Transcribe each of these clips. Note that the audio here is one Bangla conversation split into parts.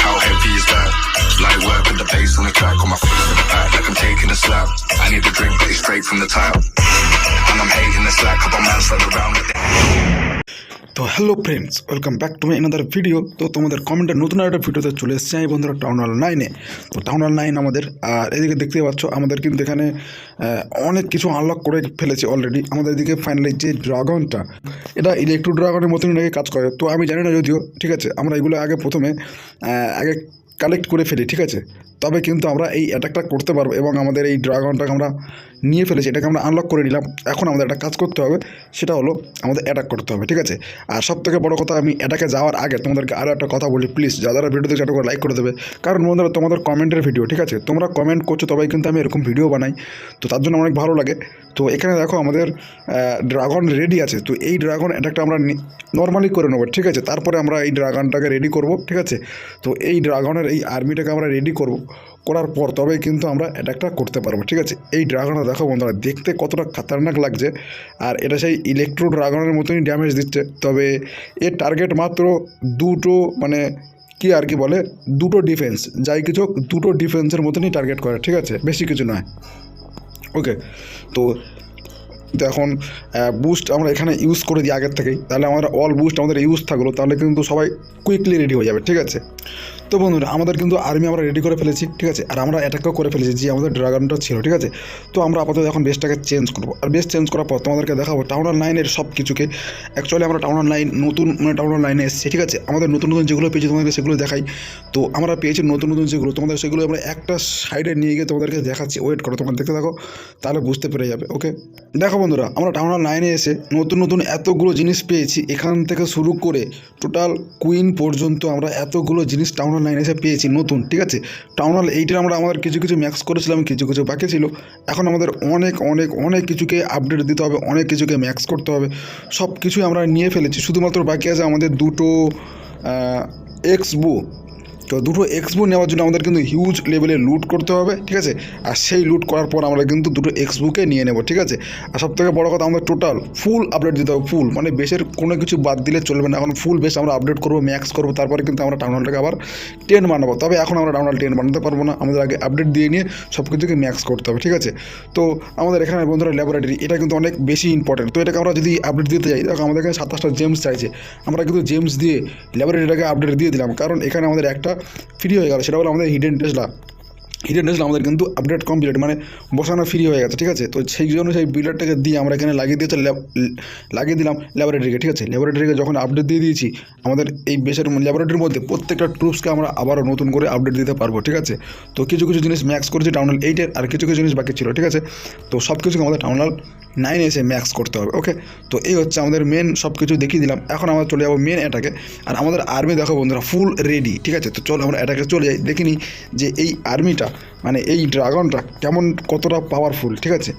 How heavy is that? Light work with the bass on the track, on my feet to the back, like I'm taking a slap. I need a drink, but it's straight from the tap. And I'm hating the slack, couple man stand around like তো hello friends welcome back to my another video তো তোমাদের কমেন্টের নতুন একটা ভিডিওতে চলে এসেছি আমি বন্ধুরা টাউন হল নাইনে তো টাউন হল নাইন আমাদের, আর এদিকে দেখতে পাচ্ছ, আমাদের কিন্তু এখানে অনেক কিছু আনলক করে ফেলেছে অলরেডি আমাদের এদিকে ফাইনালি যে ড্রাগনটা এটা ইলেকট্রো ড্রাগনের মতনই নাকি কাজ করে। তো আমি জানি না যদিও, ঠিক আছে, আমরা এগুলো আগে প্রথমে আগে কালেক্ট করে ফেলি, ঠিক আছে? তবে কিন্তু আমরা এই অ্যাটাকটা করতে পারব এবং আমাদের এই ড্রাগনটাকে আমরা নিয়ে ফেলেছি, এটাকে আমরা আনলক করে নিলাম। এখন আমাদের একটা কাজ করতে হবে, সেটা হলো আমাদের অ্যাটাক করতে হবে, ঠিক আছে? আর সব থেকে বড়ো কথা, আমি অ্যাটাকে যাওয়ার আগে তোমাদেরকে আরও একটা কথা বলি প্লিজ যারা ভিডিও দেখছে করে লাইক করে দেবে। কারণ বন্ধুরা, তোমাদের কমেন্টের ভিডিও ঠিক আছে? তোমরা কমেন্ট করছ, তবেই কিন্তু আমি এরকম ভিডিও বানাই। তো তার জন্য অনেক ভালো লাগে। তো এখানে দেখো, আমাদের ড্রাগন রেডি আছে। তো এই ড্রাগন অ্যাটাকটা আমরা নর্মালি করে নেব, ঠিক আছে? তারপরে আমরা এই ড্রাগনটাকে রেডি করব, ঠিক আছে? তো এই ড্রাগনের এই আর্মিটাকে আমরা রেডি করব। করার পর তবেই কিন্তু আমরা অ্যাটাকটা করতে পারব, ঠিক আছে? এই ড্রাগনটা দেখো বন্ধুরা, দেখতে কতটা খাতারনাক লাগছে। আর এটা সেই ইলেকট্রো ড্রাগনের মতনই ড্যামেজ দিচ্ছে। তবে এর টার্গেট মাত্র দুটো মানে কি আর কি বলে, দুটো ডিফেন্স যাই কিছু দুটো ডিফেন্সের মতনই টার্গেট করে, ঠিক আছে? বেশি কিছু নয়। ওকে তো তো এখন বুস্ট আমরা এখানে ইউজ করে দিই আগের থেকেই। তাহলে আমাদের অল বুস্ট আমাদের ইউজ থাকল, তাহলে কিন্তু সবাই কুইকলি রেডি হয়ে যাবে, ঠিক আছে? তো বন্ধুরা, আমাদের কিন্তু আর্মি আমরা রেডি করে ফেলেছি, ঠিক আছে? আর আমরা অ্যাটাকও করে ফেলেছি, যে আমাদের ড্রাগনটা ছিল, ঠিক আছে? তো আমরা আপাতত এখন বেসটাকে চেঞ্জ করব। আর বেস চেঞ্জ করার পর তোমাদেরকে দেখাবো টাউন লাইনের সব কিছুকে অ্যাকচুয়ালি আমরা টাউন লাইন নতুন মানে টাউন লাইনে এসেছি, ঠিক আছে? আমাদের নতুন নতুন যেগুলো পেয়েছি, তোমাদেরকে সেগুলো দেখাই। তো আমরা পেয়েছি নতুন নতুন যেগুলো, তোমাদের সেগুলো আমরা একটা সাইডে নিয়ে গিয়ে তোমাদেরকে দেখাচ্ছি। ওয়েট করো, তোমরা দেখতে থাকো, তাহলে বুঝতে পেরে যাবে ওকে দেখো বন্ধুরা, আমরা টাউন লাইনে এসে নতুন নতুন এতগুলো জিনিস পেয়েছি। এখান থেকে শুরু করে টোটাল কুইন পর্যন্ত আমরা এতগুলো জিনিস টাউন লাইনে এসে পেয়েছি নতুন, ঠিক আছে? টাউন হল এইটার আমরা আমাদের কিছু কিছু ম্যাক্স করেছিলাম, কিছু কিছু বাকি ছিল। এখন আমাদের অনেক অনেক অনেক কিছুকে আপডেট দিতে হবে, অনেক কিছুকে ম্যাক্স করতে হবে। সব কিছুই আমরা নিয়ে ফেলেছি। শুধুমাত্র বাকি আছে আমাদের দুটো এক্স বু তো দুটো এক্সবো নেওয়ার জন্য আমাদের কিন্তু হিউজ লেভেলে লুট করতে হবে, ঠিক আছে? আর সেই লুট করার পর আমরা কিন্তু দুটো এক্সবুকে নিয়ে নেব, ঠিক আছে? আর সব থেকে বড়ো কথা, আমাদের টোটাল ফুল আপডেট দিতে হবে ফুল মানে বেশের কোনো কিছু বাদ দিলে চলবে না। এখন ফুল বেশ আমরা আপডেট করব ম্যাক্স করব, তারপরে কিন্তু আমরা টাউন হলটাকে আবার টেন বানাবো। তবে এখন আমরা টাউন হল টেন বানাতে পারব না। আমাদের আগে আপডেট দিয়ে নিয়ে সব কিছুকে ম্যাক্স করতে হবে, ঠিক আছে? তো আমাদের এখানে বন্ধুরা ল্যাবরেটরি এটা কিন্তু অনেক বেশি ইম্পর্টেন্ট তো এটাকে আমরা যদি আপডেট দিতে যাই, দেখো আমাদের এখানে সাতাশটা জেমস চাইছে। আমরা কিন্তু জেমস দিয়ে ল্যাবরেটরিটাকে আপডেট দিয়ে দিলাম। কারণ এখানে আমাদের একটা ফ্রি হয়ে গেল। সেটা হলো আমাদের হিডেন টেসলা হিডেন টেসলা আমাদের কিন্তু আপডেট কমপ্লিট মানে বসানো ফ্রি হয়ে গেছে, ঠিক আছে? তো সেই জন্য সেই বিল্ডারটাকে দিয়ে আমরা এখানে লাগিয়ে দিয়েছি লাগিয়ে দিলাম ল্যাবরেটরিকে ঠিক আছে? ল্যাবরেটরিকে যখন আপডেট দিয়ে দিয়েছি, আমাদের এই বেসের ল্যাবরেটরির মধ্যে প্রত্যেকটা ট্রুপসকে আমরা আবারও নতুন করে আপডেট দিতে পারব, ঠিক আছে? তো কিছু কিছু জিনিস ম্যাক্স করেছি টাউনাল এইটের আর কিছু কিছু জিনিস বাকি ছিল, ঠিক আছে? তো সব কিছুকে আমাদের টাউনাল নাইনে এসে ম্যাক্স করতে হবে ওকে তো এই হচ্ছে আমাদের মেন সব কিছু দেখিয়ে দিলাম। এখন আমরা চলে যাব মেন অ্যাটাকে আর আমাদের আর্মি দেখো বন্ধুরা ফুল রেডি ঠিক আছে? তো চল আমরা অ্যাটাকে চলে যাই দেখিনি যে এই আর্মিটা মানে এই ড্রাগনটা কেমন, কতটা পাওয়ারফুল ঠিক আছে?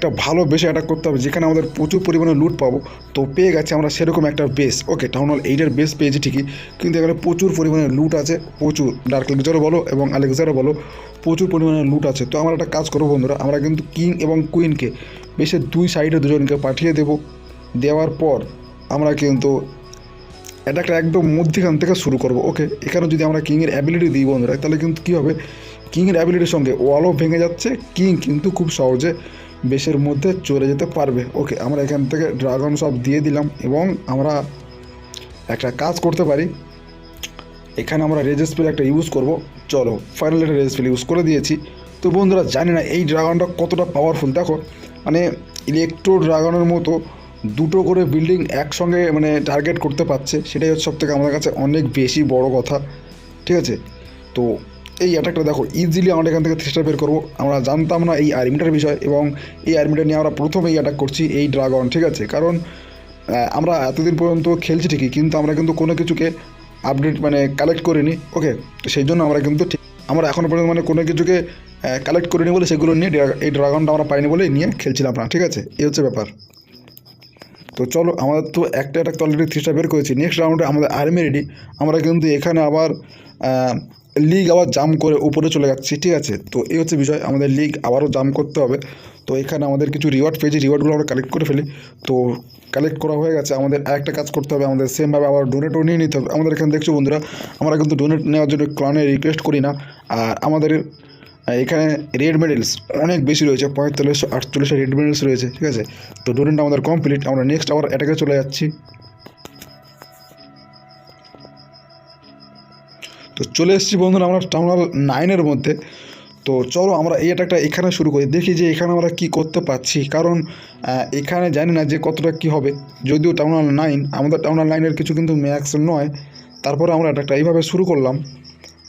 একটা ভালো বেশে অ্যাটাক করতে হবে, যেখানে আমাদের প্রচুর পরিমাণে লুট পাবো। তো পেয়ে গেছে আমরা সেরকম একটা বেস ওকে টাউন হল এইটার বেস পেয়েছি ঠিকই, কিন্তু এখানে প্রচুর পরিমাণে লুট আছে, প্রচুর। ডার্ক লেকচারও বলো এবং আলেকজারও বলো, প্রচুর পরিমাণে লুট আছে। তো আমরা একটা কাজ করব বন্ধুরা, আমরা কিন্তু কিং এবং কুইনকে বেশের দুই সাইডে দুজনকে পাঠিয়ে দেবো। দেওয়ার পর আমরা কিন্তু অ্যাটাকটা একদম মধ্যখান থেকে শুরু করব। ওকে এখানে যদি আমরা কিংয়ের অ্যাবিলিটি দিই বন্ধুরা, তাহলে কিন্তু কী হবে? কিংয়ের অ্যাবিলিটির সঙ্গে ওয়ালও ভেঙে যাচ্ছে। কিং কিন্তু খুব সহজে বেশের মধ্যে চলে যেতে পারবে। ওকে, আমরা এখান থেকে ড্রাগন সব দিয়ে দিলাম এবং আমরা একটা কাজ করতে পারি। এখানে আমরা রেজ স্পেল একটা ইউজ করব। চলো, ফাইনাল একটা রেজ স্পেল ইউজ করে দিয়েছি। তো বন্ধুরা, জানি না এই ড্রাগনটা কতটা পাওয়ারফুল দেখো মানে ইলেকট্রো ড্রাগনের মতো দুটো করে বিল্ডিং একসঙ্গে মানে টার্গেট করতে পারছে, সেটাই হচ্ছে সবথেকে আমাদের কাছে অনেক বেশি বড় কথা। ঠিক আছে? তো এই অ্যাটাকটা দেখো ইজিলি আমরা এখান থেকে চেষ্টা বের করব। আমরা জানতাম না এই আর্মিটার বিষয় এবং এই আর্মিটা নিয়ে আমরা প্রথমেই অ্যাটাক করছি এই ড্রাগন ঠিক আছে? কারণ আমরা এতদিন পর্যন্ত খেলছি ঠিকই, কিন্তু আমরা কিন্তু কোনো কিছুকে আপডেট মানে কালেক্ট করিনি ওকে সেই জন্য আমরা কিন্তু ঠিক, আমরা এখনও পর্যন্ত মানে কোনো কিছুকে কালেক্ট করিনি বলে সেগুলো নিয়ে এই ড্রাগনটা আমরা পাইনি বলে নিয়ে খেলছিলাম না, ঠিক আছে? এই হচ্ছে ব্যাপার। তো চলো আমাদের তো একটা একটা অলরেডি থ্রিটা বের করেছি নেক্সট রাউন্ডে আমাদের আর্মি রেডি আমরা কিন্তু এখানে আবার লিগ আবার জাম করে উপরে চলে যাচ্ছি, ঠিক আছে? তো এই হচ্ছে বিষয়, আমাদের লিগ আবারও জাম করতে হবে। তো এখানে আমাদের কিছু রিওয়ার্ড পেয়েছি রিওয়ার্ডগুলো আমরা কালেক্ট করে ফেলি। তো কালেক্ট করা হয়ে গেছে, আমাদের আরেকটা কাজ করতে হবে, আমাদের সেমভাবে আবার ডোনেটও নিয়ে নিতে হবে। আমাদের এখানে দেখছ বন্ধুরা, আমরা কিন্তু ডোনেট নেওয়ার জন্য ক্লানে রিকোয়েস্ট করি না। আর আমাদের এখানে রেড মেডেলস অনেক বেশি রয়েছে পঁয়তাল্লিশশো আটচল্লিশশো রেড মেডেলস রয়েছে, ঠিক আছে? তো ডোনেট আমাদের কমপ্লিট আমরা নেক্সট আবার অ্যাটাকে চলে যাচ্ছি। তো চলে এসেছি বন্ধুরা আমরা টাউনাল নাইনের মধ্যে। তো চলো আমরা এই অ্যাটাকটা এখানে শুরু করি। দেখি যে এখানে আমরা কি করতে পারছি। কারণ এখানে জানি না যে কতটা কি হবে। যদিও টাউনাল নাইন, আমাদের টাউনাল নাইনের কিছু কিন্তু ম্যাক্স নয়। তারপরে আমরা অ্যাটাকটা এইভাবে শুরু করলাম।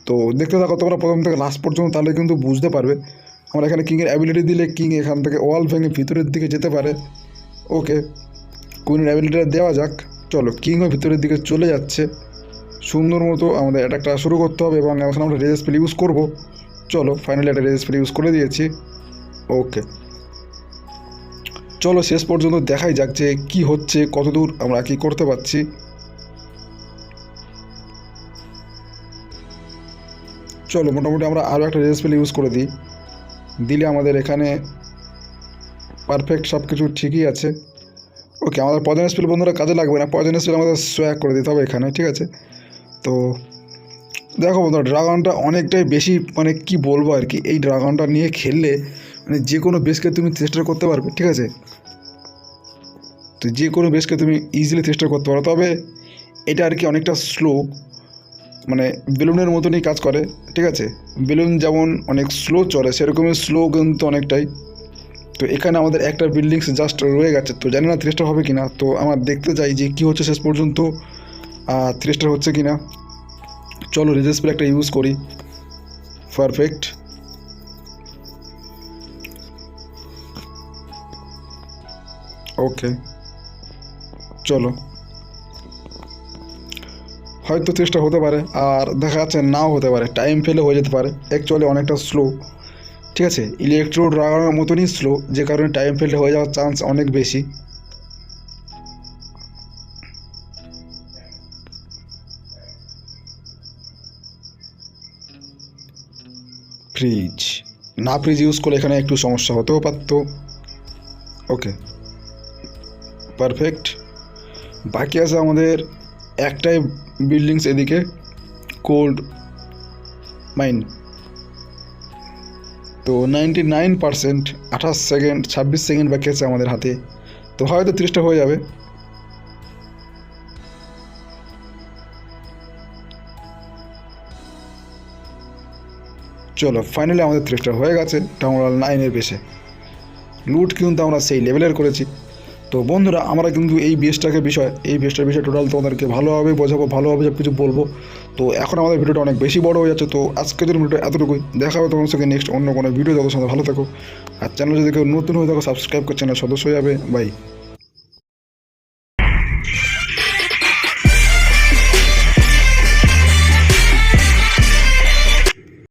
তো দেখতে থাকো, তোমরা প্রথম থেকে লাস্ট পর্যন্ত, তাহলে কিন্তু বুঝতে পারবে। আমরা এখানে কিংয়ের অ্যাবিলিটি দিলে কিং এখান থেকে ওয়াল ভেঙে ভিতরের দিকে যেতে পারে। ওকে কুইনের অ্যাবিলিটিটা দেওয়া যাক। চলো কিংও ভিতরের দিকে চলে যাচ্ছে। সুন্দর মতো আমাদের অ্যাটাকটা শুরু করতে হবে এবং এখন আমরা রেজ স্পেল ইউজ করব। চলো ফাইনালি একটা রেজ স্পেল ইউজ করে দিয়েছি। ওকে চলো, শেষ পর্যন্ত দেখাই যাক যে কী হচ্ছে, কতদূর আমরা কি করতে পারছি। চলো, মোটামুটি আমরা আরও একটা রেজ স্পেল ইউজ করে দিই। দিলে আমাদের এখানে পারফেক্ট সব কিছু ঠিকই আছে। ওকে আমাদের পয়জন স্পেল বন্ধুরা কাজে লাগবে না। পয়জন স্পেল আমাদের সোয়াগ করে দিতে হবে এখানে, ঠিক আছে? তো দেখো বন্ধুরা ড্রাগনটা অনেকটাই বেশি মানে কি বলব আর কি, এই ড্রাগনটা নিয়ে খেললে মানে যে কোনো বেসকে তুমি চেষ্টা করতে পারবে, ঠিক আছে? তো যে কোনো বেসকে তুমি ইজিলি চেষ্টা করতে পারো, তবে এটা আর কি অনেকটা স্লো মানে বেলুনের মতনই কাজ করে, ঠিক আছে? বেলুন যেমন অনেক স্লো চলে, সেরকমই স্লো কিন্তু অনেকটাই। তো এখানে আমাদের একটা বিল্ডিংস জাস্ট রয়ে গেছে, তো জানি না থ্রিস্টার হবে কি না তো আমার দেখতে চাই যে কী হচ্ছে শেষ পর্যন্ত। থ্রিস্টার হচ্ছে কি না চলো রেজেস স্প্রে একটা ইউজ করি। পারফেক্ট ওকে চলো। হয়তো চেষ্টা হতে পারে, আর দেখা যাচ্ছে নাও হতে পারে। টাইম ফেলে হয়ে যেতে পারে। অ্যাকচুয়ালি অনেকটা স্লো ঠিক আছে? ইলেকট্রো ড্রাগনের মতনই স্লো যে কারণে টাইম ফেলে হয়ে যাওয়ার চান্স অনেক বেশি। ফ্রিজ না ফ্রিজ ইউজ করলে এখানে একটু সমস্যা হতেও পারতো। ওকে পারফেক্ট বাকি আছে আমাদের একটাই বিল্ডিংস এদিকে কোল্ড মাইন তো নাইনটি নাইন পারসেন্ট আঠাশ সেকেন্ড ছাব্বিশ সেকেন্ড বাকি আছে আমাদের হাতে। তো হয়তো তিরিশটা হয়ে যাবে। চলো ফাইনালি আমাদের ত্রিশটা হয়ে গেছে টাউন হল নাইনের বেশে। লুট কিন্তু আমরা সেই লেভেলের করেছি। তো বন্ধুরা, আমরা কিন্তু এই বেসটাকে বিষয়, এই বেসটার বিষয়ে টোটাল তোমাদেরকে ভালোভাবে বোঝাবো, ভালোভাবে সব কিছু বলব। তো এখন আমাদের ভিডিওটা অনেক বেশি বড় হয়ে যাচ্ছে, তো আজকের জন্য ভিডিও এতটুকুই। দেখা হবে তোমার সঙ্গে নেক্সট অন্য কোনো ভিডিও যত সাথে ভালো থাকো। আর চ্যানেল যদি কেউ নতুন হয়ে থাকো সাবস্ক্রাইব করছে না সদস্য হয়ে যাবে। বাই